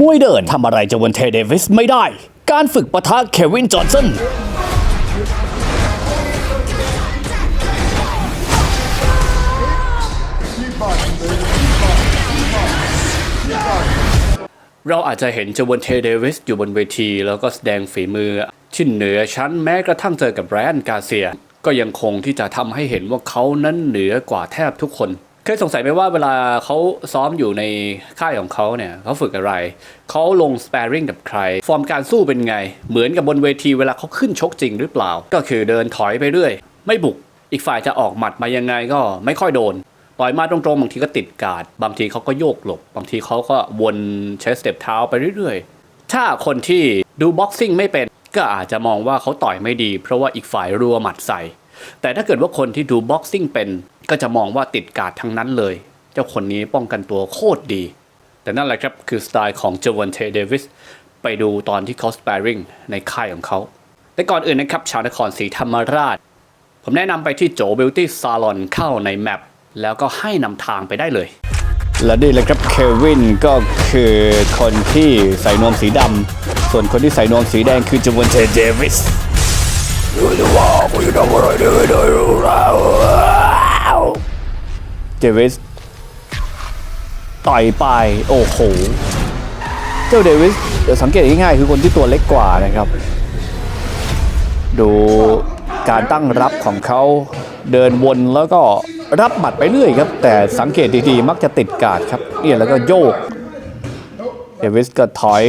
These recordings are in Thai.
มวยเดินทำอะไรเจวันเทเดวิสไม่ได้ การฝึกปะทะเควินจอห์นสันเราอาจจะเห็นเจวนเทเดวิสอยู่บนเวที แล้วก็แสดงฝีมือที่เหนือชั้นแม้กระทั่งเจอกับแบรนด์กาเซีย ก็ยังคงที่จะทำให้เห็นว่าเขานั้นเหนือกว่าแทบทุกคน เคยสงสัยไหมว่าเวลาเขาซ้อมอยู่ในค่ายของเขาเนี่ยเขาฝึกอะไร เขาลงสเปริงกับใคร ฟอร์มการสู้เป็นไง เหมือนกับบนเวทีเวลาเขาขึ้นชกจริงหรือเปล่า ก็คือเดินถอยไปเรื่อย ไม่บุก อีกฝ่ายจะออกหมัดมายังไงก็ไม่ค่อยโดน ต่อยมาตรงๆ บางทีก็ติดการ์ดบางทีเขาก็โยกหลบบางทีเขาก็วนใช้สเต็ปเท้าไปเรื่อยๆ ถ้าคนที่ดูบ็อกซิ่งไม่เป็นก็อาจจะมองว่าเขาต่อยไม่ดี เพราะว่าอีกฝ่ายรัวหมัดใส่แต่ถ้าเกิดว่าคนที่ดูบ็อกซิ่งเป็น ก็จะมองว่าติดการ์ดทั้งนั้นเลย เจ้าคนนี้ป้องกันตัวโคตรดี แต่นั่นแหละครับคือสไตล์ของเจวันเทเดวิสไปดูตอนที่เขาส p าริงในค่ายของเขา แต่ก่อนอื่นนะครับ ชาวนครศรีธรรมราช ผมแนะนำไปที่โจบิวตี้ซาลอนเข้าในแมปแล้วก็ให้นำทางไปได้เลย และนี่เลยครับเควินก็คือคนที่ใส่นวมสีดำส่วนคนที่ใส่นวมสีแดงคือจวันเทเดวิส เดวิสต่อยไปโอ้โห เจ้าเดวิสเดี๋ยวสังเกตง่ายๆคือคนที่ตัวเล็กกว่านะครับ ดูการตั้งรับของเขาเดินวนแล้วก็รับหมัดไปเรื่อยครับ แต่สังเกตดีๆ มักจะติดกาดครับเนี่ยแล้วก็โยก เดวิสก็ถอย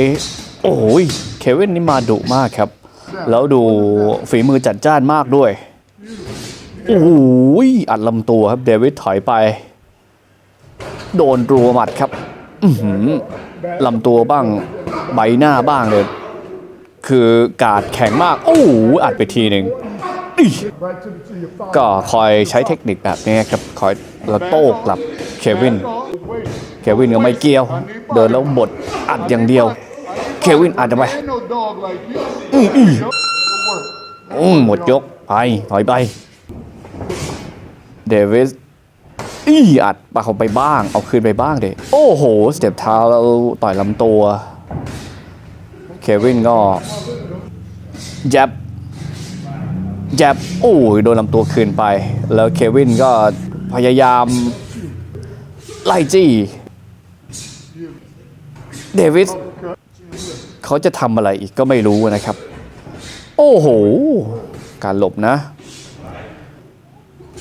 โอ้ยเควินนี่มาดุมากครับ แล้วดูฝีมือจัดจ้านมากด้วย โอ้โหยอัดลำตัวครับ เดวิดถอยไป โดนรัวหมัดครับลำตัวบ้าง ใบหน้าบ้างเลย คือกาดแข็งมาก โอ้โหอัดไปทีหนึ่งก็คอยใช้เทคนิคแบบนี้ครับ คอยแล้วโต้กลับเควิน เควินก็ไม่เกี่ยว เดินแล้วบดอัดอย่างเดียว เควินอัดทำไม Ain't no dog like you. อืมหมดยกไปถอยไป เดวิสอีอัดปาเขาไปบ้าง เอาคืนไปบ้างเด็โอ้โห สเต็ปเท้าแล้วต่อยลำตัว เควินก็แจ็บแจ็บโอ้ยโดนลำตัวคืนไป แล้วเควินก็พยายาม ไล่จี้ เดวิสเขาจะทำอะไรอีกก็ไม่รู้นะครับ โอ้โห การหลบนะ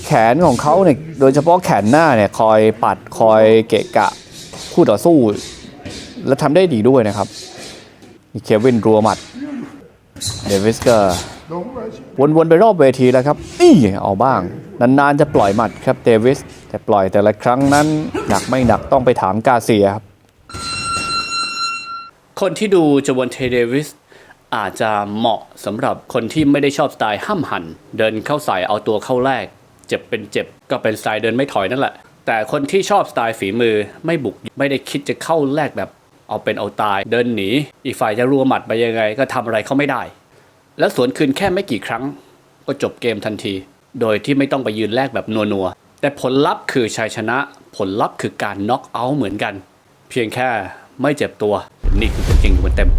แขนของเขาเนี่ยโดยเฉพาะแขนหน้าเนี่ยคอยปัดคอยเกะกะคู่ต่อสู้ และทำได้ดีด้วยนะครับมีเควินรัวหมัดเดวิสก็วนๆไปรอบเวทีแล้วครับอี้เอาบ้าง นานๆจะปล่อยหมัดครับเดวิสแต่ปล่อยแต่ละครั้งนั้น หนักไม่หนักต้องไปถามกาเซียครับ คนที่ดูจวนเทเดวิสอาจจะเหมาะสำหรับคนที่ไม่ได้ชอบสไตล์ห้ำหัน เดินเข้าใส่เอาตัวเข้าแรก เจ็บเป็นเจ็บ ก็เป็นสไตล์เดินไม่ถอยนั่นแหละ แต่คนที่ชอบสไตล์ฝีมือไม่บุกไม่ได้คิดจะเข้าแรกแบบเอาเป็นเอาตาย เดินหนี อีกฝ่ายจะรัวหมัดไปยังไง ก็ทำอะไรเขาไม่ได้ แล้วสวนคืนแค่ไม่กี่ครั้ง ก็จบเกมทันที โดยที่ไม่ต้องไปยืนแลกแบบนัวๆแต่ผลลัพธ์คือชัยชนะ ผลลัพธ์คือการน็อกเอาท์เหมือนกัน เพียงแค่ไม่เจ็บตัวนี่คือจริงตัวเต็ม